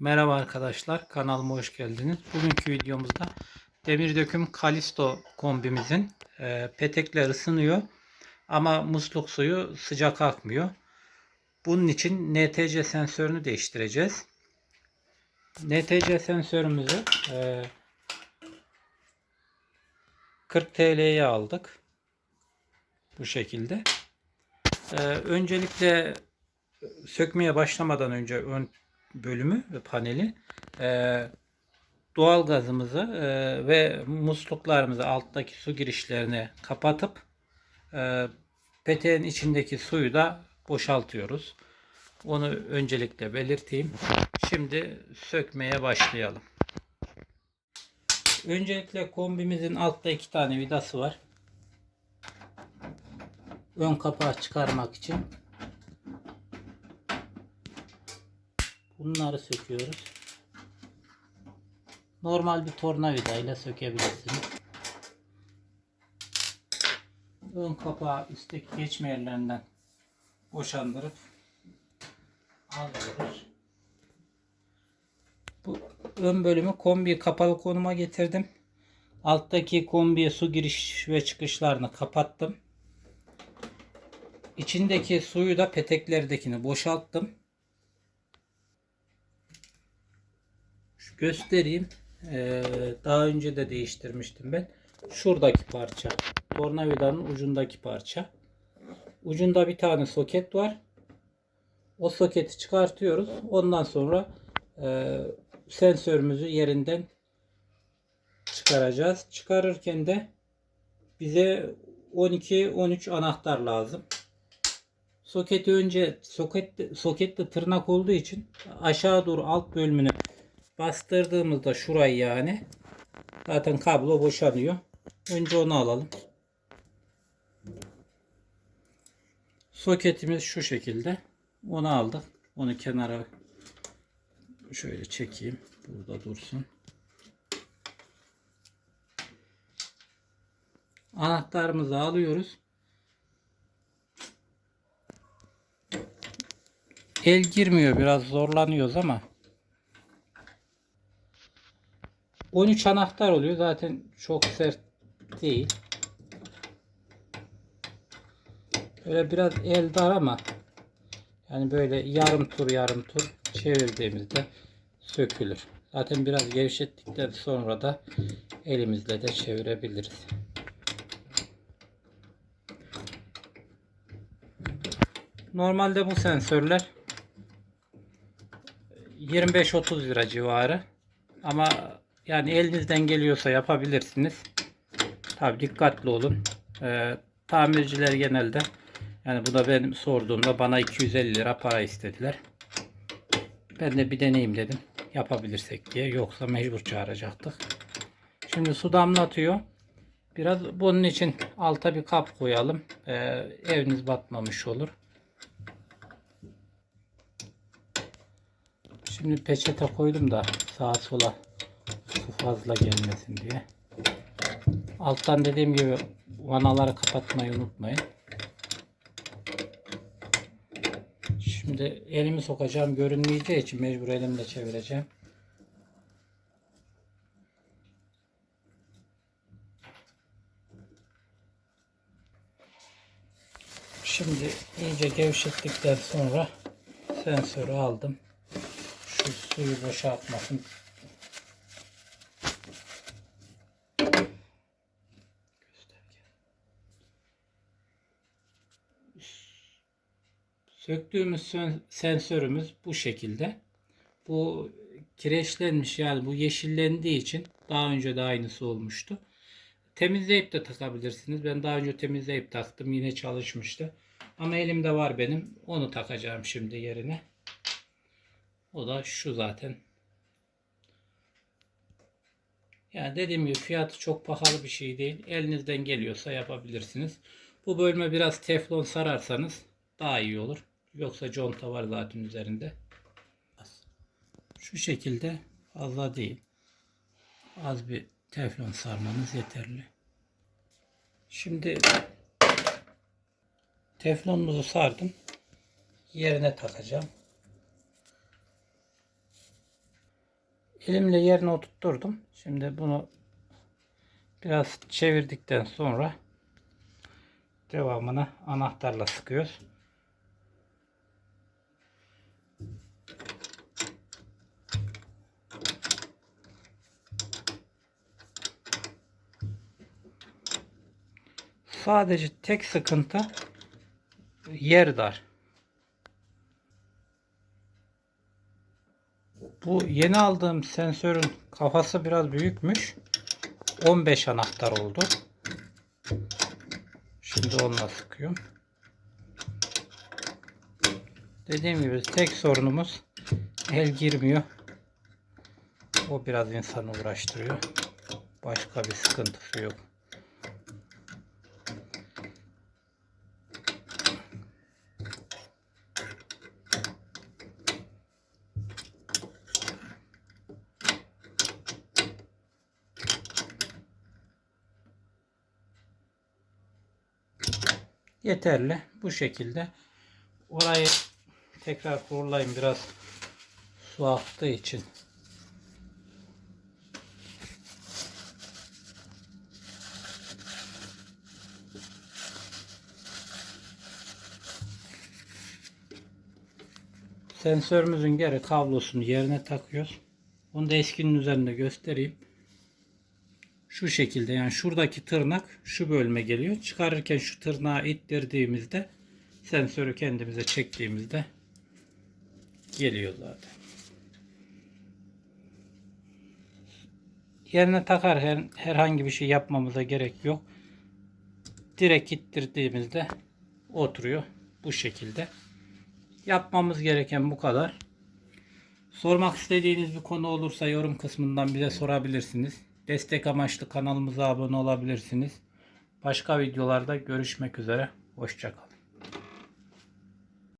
Merhaba arkadaşlar, kanalıma hoş geldiniz. Bugünkü videomuzda demir döküm Kalisto kombimizin e, petekler ısınıyor ama musluk suyu sıcak akmıyor. Bunun için NTC sensörünü değiştireceğiz. NTC sensörümüzü e, 40 TL'ye aldık. Bu şekilde. E, öncelikle sökmeye başlamadan önce ön bölümü ve paneli e, doğal gazımızı e, ve musluklarımızı alttaki su girişlerini kapatıp e, peteğin içindeki suyu da boşaltıyoruz. Onu öncelikle belirteyim. Şimdi sökmeye başlayalım. Öncelikle kombimizin altta iki tane vidası var. Ön kapağı çıkarmak için Bunları söküyoruz. Normal bir tornavida ile sökebilirsiniz. Ön kapağı üstteki geçme yerlerinden boşandırıp alıyoruz. Bu ön bölümü kombi kapalı konuma getirdim. Alttaki kombiye su giriş ve çıkışlarını kapattım. İçindeki suyu da peteklerdekini boşalttım. Göstereyim. Ee, daha önce de değiştirmiştim ben. Şuradaki parça. Tornavidanın ucundaki parça. Ucunda bir tane soket var. O soketi çıkartıyoruz. Ondan sonra e, sensörümüzü yerinden çıkaracağız. Çıkarırken de bize 12-13 anahtar lazım. Soketi önce soket sokette tırnak olduğu için aşağı doğru alt bölümünü bastırdığımızda şurayı yani zaten kablo boşanıyor. Önce onu alalım. Soketimiz şu şekilde. Onu aldık. Onu kenara şöyle çekeyim. Burada dursun. Anahtarımızı alıyoruz. El girmiyor biraz zorlanıyoruz ama 13 anahtar oluyor. Zaten çok sert değil. Böyle biraz el dar ama yani böyle yarım tur yarım tur çevirdiğimizde sökülür. Zaten biraz gevşettikten sonra da elimizle de çevirebiliriz. Normalde bu sensörler 25-30 lira civarı. Ama yani elinizden geliyorsa yapabilirsiniz. Tabi dikkatli olun. Ee, tamirciler genelde yani bu da benim sorduğumda bana 250 lira para istediler. Ben de bir deneyim dedim. Yapabilirsek diye. Yoksa mecbur çağıracaktık. Şimdi su damlatıyor. Biraz bunun için alta bir kap koyalım. Ee, eviniz batmamış olur. Şimdi peçete koydum da sağa sola su fazla gelmesin diye. Alttan dediğim gibi vanaları kapatmayı unutmayın. Şimdi elimi sokacağım görünmeyeceği için mecbur elimle çevireceğim. Şimdi iyice gevşettikten sonra sensörü aldım. Şu suyu boşaltmasın Söktüğümüz sen- sensörümüz bu şekilde. Bu kireçlenmiş yani bu yeşillendiği için daha önce de aynısı olmuştu. Temizleyip de takabilirsiniz. Ben daha önce temizleyip taktım. Yine çalışmıştı. Ama elimde var benim. Onu takacağım şimdi yerine. O da şu zaten. Yani dediğim gibi fiyatı çok pahalı bir şey değil. Elinizden geliyorsa yapabilirsiniz. Bu bölme biraz teflon sararsanız daha iyi olur. Yoksa conta var zaten üzerinde. Şu şekilde fazla değil. Az bir teflon sarmanız yeterli. Şimdi teflonumuzu sardım. Yerine takacağım. elimle yerine oturtturdum. Şimdi bunu biraz çevirdikten sonra devamını anahtarla sıkıyoruz. Sadece tek sıkıntı yer dar. Bu yeni aldığım sensörün kafası biraz büyükmüş. 15 anahtar oldu. Şimdi onunla sıkıyorum. Dediğim gibi tek sorunumuz el girmiyor. O biraz insanı uğraştırıyor. Başka bir sıkıntısı yok. Yeterli. Bu şekilde. Orayı tekrar kurulayım biraz su aktığı için. Sensörümüzün geri kablosunu yerine takıyoruz. Onu da eskinin üzerinde göstereyim. Şu şekilde yani şuradaki tırnak şu bölüme geliyor. Çıkarırken şu tırnağı ittirdiğimizde sensörü kendimize çektiğimizde geliyor zaten. Yerine takarken herhangi bir şey yapmamıza gerek yok. Direkt ittirdiğimizde oturuyor. Bu şekilde. Yapmamız gereken bu kadar. Sormak istediğiniz bir konu olursa yorum kısmından bize sorabilirsiniz. Destek amaçlı kanalımıza abone olabilirsiniz. Başka videolarda görüşmek üzere. Hoşçakalın.